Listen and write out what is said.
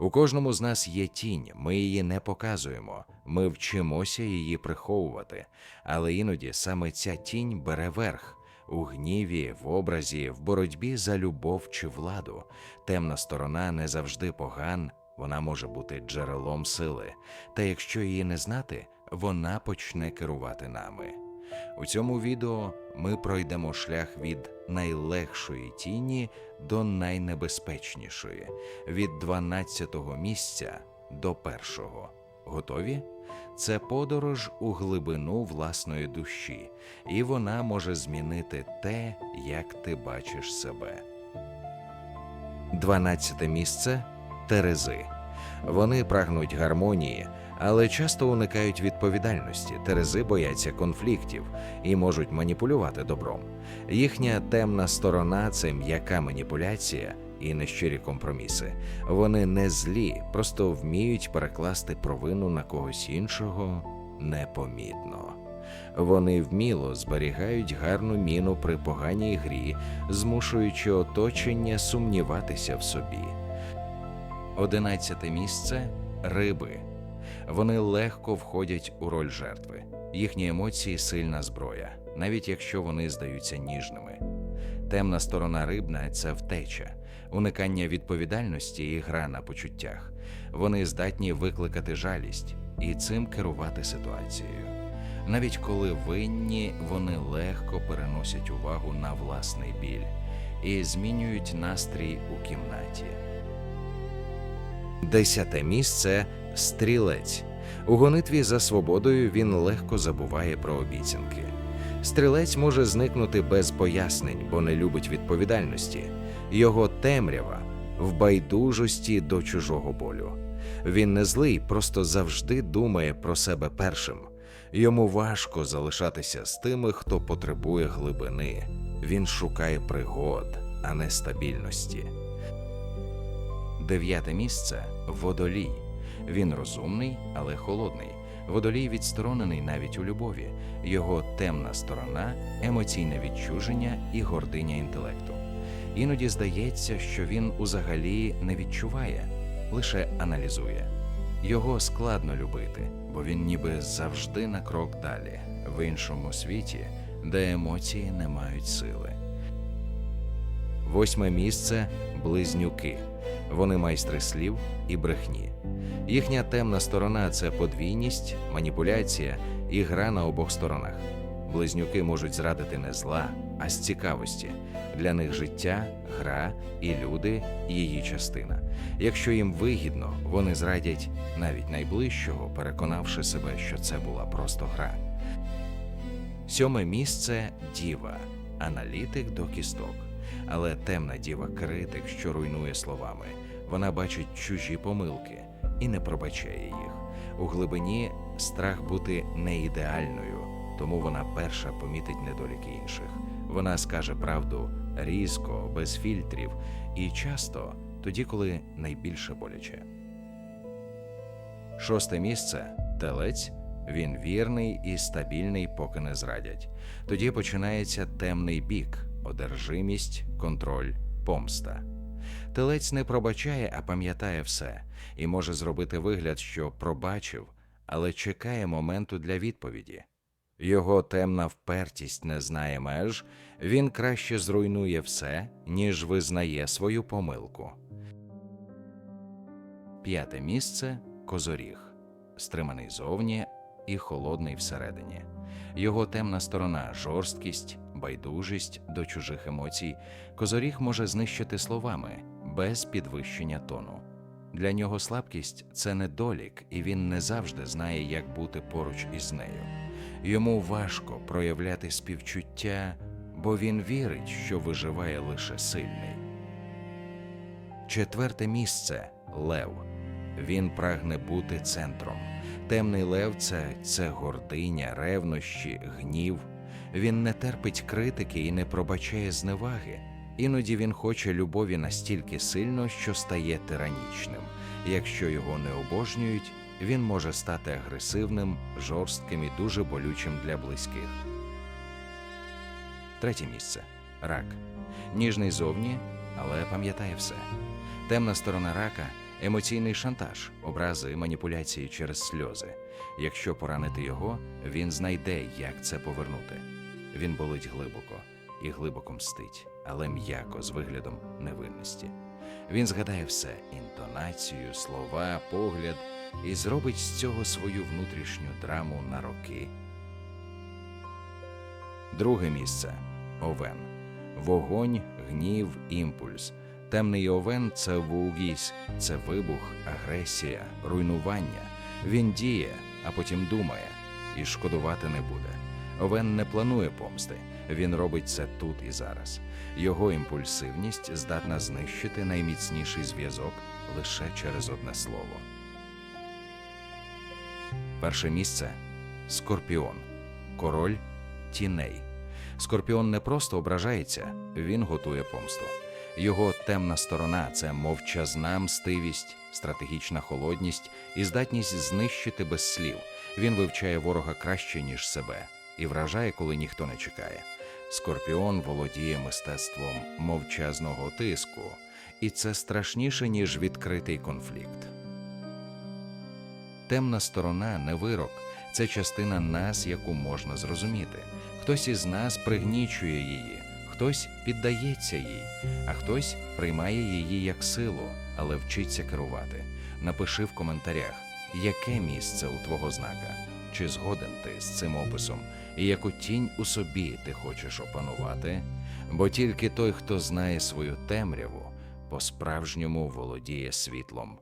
У кожному з нас є тінь, ми її не показуємо, ми вчимося її приховувати, але іноді саме ця тінь бере верх у гніві, в образі, в боротьбі за любов чи владу. Темна сторона не завжди поган, вона може бути джерелом сили, та якщо її не знати, вона почне керувати нами. У цьому відео ми пройдемо шлях від найлегшої тіні до найнебезпечнішої, від 12-го місця до першого. Готові? Це подорож у глибину власної душі, і вона може змінити те, як ти бачиш себе. 12 місце Терези. Вони прагнуть гармонії, але часто уникають відповідальності. Терези бояться конфліктів і можуть маніпулювати добром. Їхня темна сторона це м'яка маніпуляція і нещирі компроміси. Вони не злі, просто вміють перекласти провину на когось іншого непомітно. Вони вміло зберігають гарну міну при поганій грі, змушуючи оточення сумніватися в собі. Одинадцяте місце риби. Вони легко входять у роль жертви. Їхні емоції сильна зброя, навіть якщо вони здаються ніжними. Темна сторона рибна це втеча, уникання відповідальності і гра на почуттях. Вони здатні викликати жалість і цим керувати ситуацією. Навіть коли винні, вони легко переносять увагу на власний біль і змінюють настрій у кімнаті. Десяте місце стрілець. У гонитві за свободою він легко забуває про обіцянки. Стрілець може зникнути без пояснень, бо не любить відповідальності. Його темрява в байдужості до чужого болю. Він не злий, просто завжди думає про себе першим. Йому важко залишатися з тими, хто потребує глибини. Він шукає пригод, а не стабільності. Дев'яте місце водолій. Він розумний, але холодний. Водолій відсторонений навіть у любові. Його темна сторона, емоційне відчуження і гординя інтелекту. Іноді здається, що він узагалі не відчуває, лише аналізує. Його складно любити, бо він ніби завжди на крок далі, в іншому світі, де емоції не мають сили. Восьме місце близнюки. Вони майстри слів і брехні. Їхня темна сторона це подвійність, маніпуляція і гра на обох сторонах. Близнюки можуть зрадити не зла, а з цікавості. Для них життя, гра і люди її частина. Якщо їм вигідно, вони зрадять навіть найближчого, переконавши себе, що це була просто гра. Сьоме місце діва, аналітик до кісток. Але темна діва критик, що руйнує словами. Вона бачить чужі помилки і не пробачає їх. У глибині страх бути неідеальною, тому вона перша помітить недоліки інших. Вона скаже правду різко, без фільтрів і часто тоді, коли найбільше боляче. Шосте місце телець. Він вірний і стабільний, поки не зрадять. Тоді починається темний бік, одержимість, контроль, помста. Телець не пробачає, а пам'ятає все, і може зробити вигляд, що пробачив, але чекає моменту для відповіді. Його темна впертість не знає меж, він краще зруйнує все, ніж визнає свою помилку. П'яте місце козоріг, стриманий зовні і холодний всередині. Його темна сторона жорсткість, байдужість до чужих емоцій. Козоріг може знищити словами без підвищення тону. Для нього слабкість це недолік, і він не завжди знає, як бути поруч із нею. Йому важко проявляти співчуття, бо він вірить, що виживає лише сильний. Четверте місце лев. Він прагне бути центром. Темний лев це, це гординя, ревнощі, гнів. Він не терпить критики і не пробачає зневаги. Іноді він хоче любові настільки сильно, що стає тиранічним. Якщо його не обожнюють, він може стати агресивним, жорстким і дуже болючим для близьких. Третє місце рак. Ніжний зовні, але пам'ятає все. Темна сторона рака емоційний шантаж, образи, маніпуляції через сльози. Якщо поранити його, він знайде, як це повернути. Він болить глибоко і глибоко мстить, але м'яко з виглядом невинності. Він згадає все інтонацію, слова, погляд і зробить з цього свою внутрішню драму на роки. Друге місце Овен. Вогонь, гнів, імпульс. Темний овен це вугісь, це вибух, агресія, руйнування. Він діє, а потім думає, і шкодувати не буде. Овен не планує помсти, він робить це тут і зараз. Його імпульсивність здатна знищити найміцніший зв'язок лише через одне слово. Перше місце Скорпіон, король тіней. Скорпіон не просто ображається, він готує помсту. Його темна сторона це мовчазна мстивість, стратегічна холодність і здатність знищити без слів. Він вивчає ворога краще, ніж себе, і вражає, коли ніхто не чекає. Скорпіон володіє мистецтвом мовчазного тиску, і це страшніше, ніж відкритий конфлікт. Темна сторона не вирок, це частина нас, яку можна зрозуміти. Хтось із нас пригнічує її, хтось піддається їй, а хтось приймає її як силу, але вчиться керувати. Напиши в коментарях, яке місце у твого знака, чи згоден ти з цим описом, і яку тінь у собі ти хочеш опанувати, бо тільки той, хто знає свою темряву, по-справжньому володіє світлом.